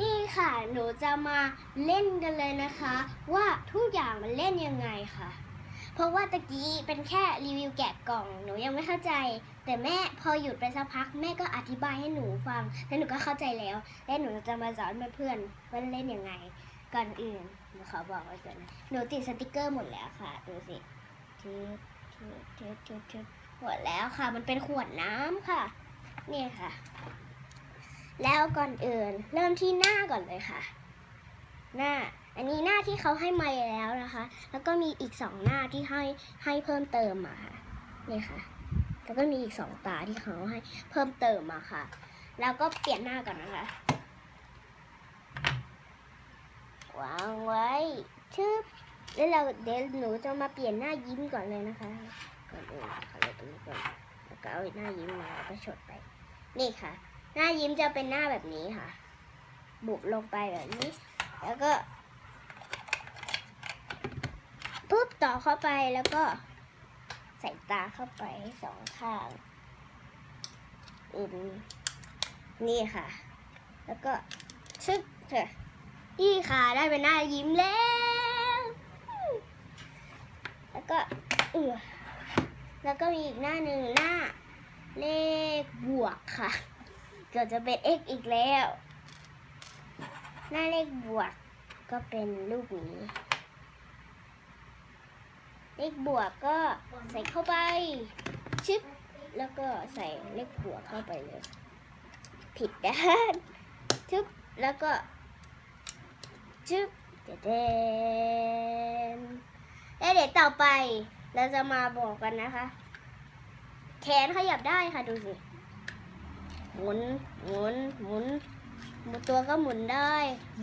นี่ค่ะ หนูจะมาเล่นกันเลยนะคะ ว่าทุกอย่างมันเล่นยังไงค่ะ เพราะว่าตะกี้เป็นแค่รีวิวแกะกล่อง หนูยังไม่เข้าใจ แต่แม่พอหยุดไปสักพักแม่ก็อธิบายให้หนูฟัง แล้วหนูก็เข้าใจแล้ว และหนูจะมาสอนเพื่อนๆว่าเล่นยังไง ก่อนอื่นหนูขอบอกไว้ก่อนนะหนูติดสติกเกอร์หมดแล้วค่ะ ดูสิทึบทึบทึบทึบหมดแล้วค่ะ มันเป็นขวดน้ำค่ะ นี่ค่ะ แล้วก่อนอื่นเริ่มที่หน้าก่อนเลยค่ะ หน้า อันนี้หน้าที่เขาให้มาแล้วนะคะ แล้วก็มีอีกสองหน้าที่ให้ให้เพิ่มเติมมาค่ะนี่ค่ะ แล้วก็มีอีกสองตาที่เขาให้เพิ่มเติมมาค่ะ แล้วก็เปลี่ยนหน้าก่อนนะคะ วางไว้ชึบแล้วเราเดี๋ยวหนูจะมาเปลี่ยนหน้ายิ้มก่อนเลยนะคะ ก่อนอื่นขอเลยตรงนี้ก่อนแล้วก็เอาหน้ายิ้มมาแล้วก็ฉดไป นี่ค่ะ หน้ายิ้มจะเป็นหน้าแบบนี้ค่ะ บุบลงไปแบบนี้ แล้วก็ปุ๊บต่อเข้าไปแล้วก็ใส่ตาเข้าไปสองข้างอืมนี่ค่ะ แล้วก็ชึบเถอะนี่ค่ะได้เป็นหน้ายิ้มแล้ว แล้วก็เออแล้วก็มีอีกหน้าหนึ่งหน้าเลขบวกค่ะ กือบจะเป็น x อีกแล้ว หน้าเลขบวกก็เป็นรูปนี้ เลขบวกก็ใส่เข้าไป ชึบแล้วก็ใส่เลขบวกเข้าไปเลย ผิดด้านชึบแล้วก็ชึบเดเดนแล้วเดี๋ยวต่อไปเราจะมาบอกกันนะคะ แขนขยับได้ค่ะดูสิ หมุน หมุน หมุน หมุนตัวก็หมุนได้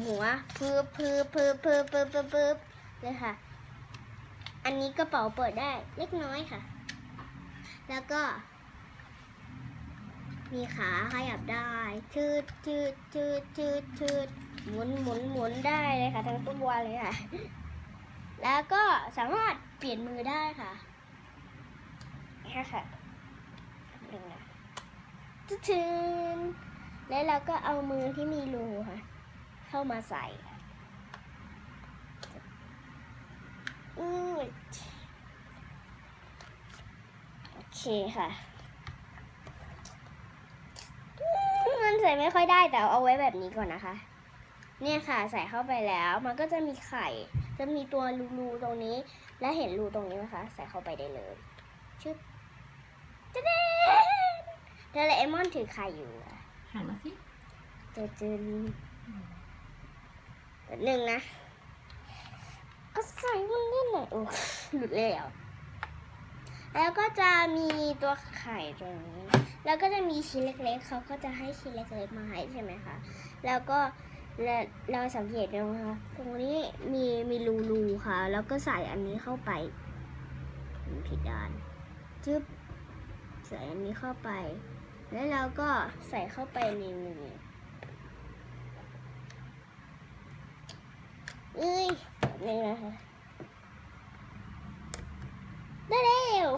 หัวพืบพืบพืบพืบพืบพืบพืบเลยค่ะ อันนี้กระเป๋าเปิดได้เล็กน้อยค่ะ แล้วก็ มีขาขยับได้ชืดชืดชืดชืดชืดหมุนหมุนหมุนได้เลยค่ะ ทั้งตัวเลยค่ะ แล้วก็สามารถเปลี่ยนมือได้ค่ะนี่ค่ะดึงนะ ทึนแล้วเราก็เอามือที่มีรูค่ะ เข้ามาใส่อืดโอเคค่ะ มันใส่ไม่ค่อยได้แต่เอาไว้แบบนี้ก่อนนะคะ เนี่ยค่ะใส่เข้าไปแล้ว มันก็จะมีไข่ จะมีตัวรูๆตรงนี้ และเห็นรูตรงนี้ไหมคะ ใส่เข้าไปได้เลยชึบจะเด้ เดลเอมอนถือไข่อยู่อะหันมาสิเจอจึนแบบหนึ่งนะ ก็ใส่มันเล่นหน่อยโอ้หลุดเลยเหรอแล้วก็จะมีตัวไข่ตรงนี้ แล้วก็จะมีชิ้นเล็กๆ เขาก็จะให้ชิ้นเล็กๆมาให้ใช่ไหมคะ แล้วก็เราเราสังเกตดูนะคะตรงนี้มีมีรูรูๆค่ะ แล้วก็ใส่อันนี้เข้าไปผิดด้านจึ๊บใส่อันนี้เข้าไป แล้วเราก็ใส่เข้าไปในมือเอ้ยนี่นะคะได้แล้ว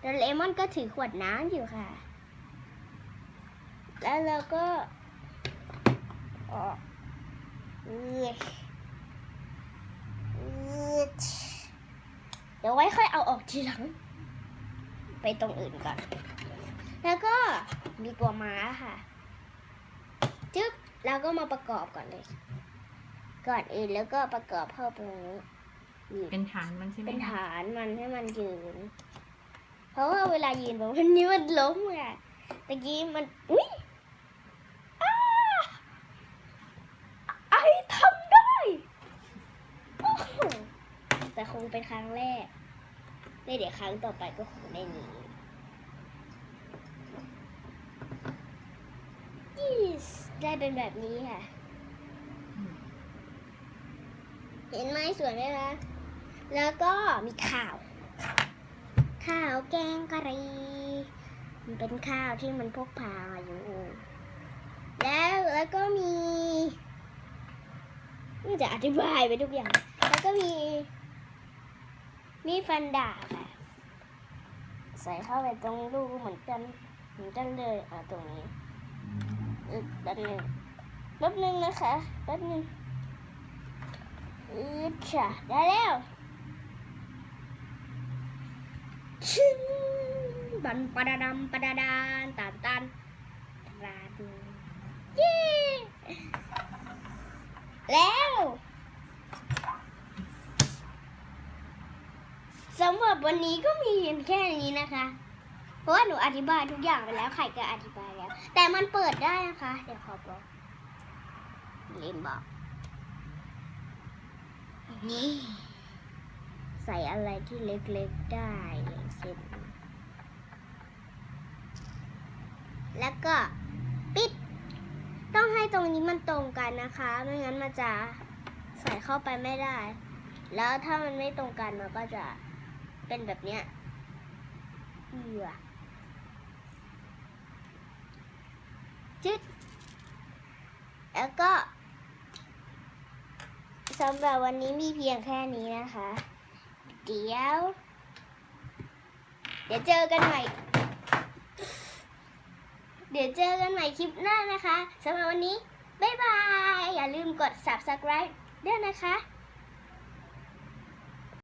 โดเรมอนก็ถือขวดน้ำอยู่ค่ะ แล้วเราก็ออกเอ้ยเอ้ยเดี๋ยวไว้ค่อยเอาออกทีหลัง ไปตรงอื่นก่อน แล้วก็มีตัวม้าค่ะ จึ๊บเราก็มาประกอบก่อนเลย ก่อนอื่นแล้วก็ประกอบเข้าไปตรงนี้นี่เป็นฐานมันใช่ไหมเป็นคะฐานมันให้มันยืน เพราะว่าเวลายืนแบบวันนี้มันล้มอะตะกี้มัน อุ้ยอ้าไอทำได้โอ้โหแต่คงเป็นครั้งแรกในเดี๋ยวครั้งต่อไปก็คงได้หนี ยี่สได้เป็นแบบนี้ค่ะ เห็นไหมสวยไหมคะแล้วก็มีข้าว ข้าวแกงกะหรี่มันเป็นข้าวที่มันพกพาอยู่ แล้วแล้วก็มีไม่จะอธิบายไปทุกอย่าง แล้วก็มี มีฟันดาบค่ะ ใส่เข้าไปตรงรูเหมือนกันเหมือนกันเลยอะตรงนี้ อีกด้านหนึ่งแป๊บนึงนะคะแป๊บนึงอืดช่ะได้แล้วชึ้งบันปะดาดำปะดาดานตานตันตราดูเย้แล้วสำหรับวันนี้ก็มีเพียงแค่นี้นะคะ เพราะว่าหนูอธิบายทุกอย่างไปแล้วไข่ก็อธิบาย แต่มันเปิดได้นะคะ เดี๋ยวขอบอกลืมบอก นี่ ใส่อะไรที่เล็กๆได้อย่างเช่นแล้วก็ปิด ต้องให้ตรงนี้มันตรงกันนะคะ ไม่งั้นมันจะใส่เข้าไปไม่ได้ แล้วถ้ามันไม่ตรงกันมันก็จะเป็นแบบเนี้ยเอือ จึ๊ดแล้วก็สำหรับวันนี้มีเพียงแค่นี้นะคะ เดี๋ยว เดี๋ยวเจอกันใหม่ เดี๋ยวเจอกันใหม่คลิปหน้านะคะสำหรับวันนี้ บ๊ายบาย อย่าลืมกด subscribe ด้วยนะคะ